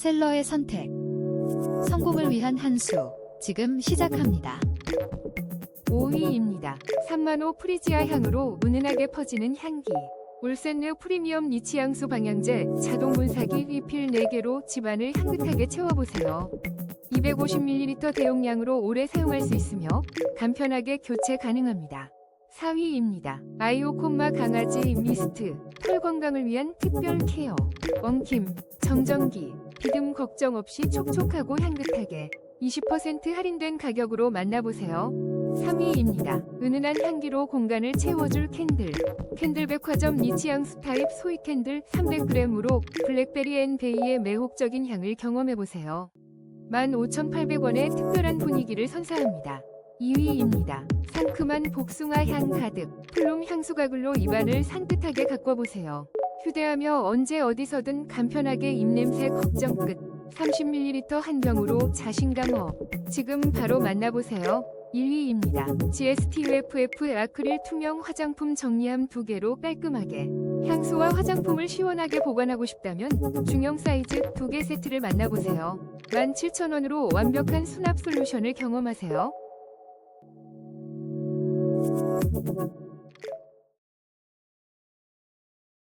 셀러의 선택. 성공을 위한 한 수. 지금 시작합니다. 5위입니다. 3만호 프리지아 향으로 은은하게 퍼지는 향기. 올센느 프리미엄 니치 향수 방향제 자동 문사기 리필 4개로 집안을 향긋하게 채워보세요. 250ml 대용량으로 오래 사용할 수 있으며 간편하게 교체 가능합니다. 4위입니다. 아이오콤마 강아지 미스트 털 건강을 위한 특별 케어 엉킴, 정전기, 비듬 걱정 없이 촉촉하고 향긋하게 20% 할인된 가격으로 만나보세요. 3위입니다. 은은한 향기로 공간을 채워줄 캔들. 캔들 백화점 니치향 스타입 소이 캔들 300g으로 블랙베리 앤 베이의 매혹적인 향을 경험해보세요. 15,800원의 특별한 분위기를 선사합니다. 2위입니다. 상큼한 복숭아 향 가득 플룸 향수 가글로 입안을 산뜻하게 가꿔보세요. 휴대하며 언제 어디서든 간편하게 입냄새 걱정 끝. 30ml 한 병으로 자신감 업. 지금 바로 만나보세요. 1위입니다. GST UFF 아크릴 투명 화장품 정리함 2개로 깔끔하게 향수와 화장품을 시원하게 보관하고 싶다면 중형 사이즈 2개 세트를 만나보세요. 17,000원으로 완벽한 수납 솔루션을 경험하세요.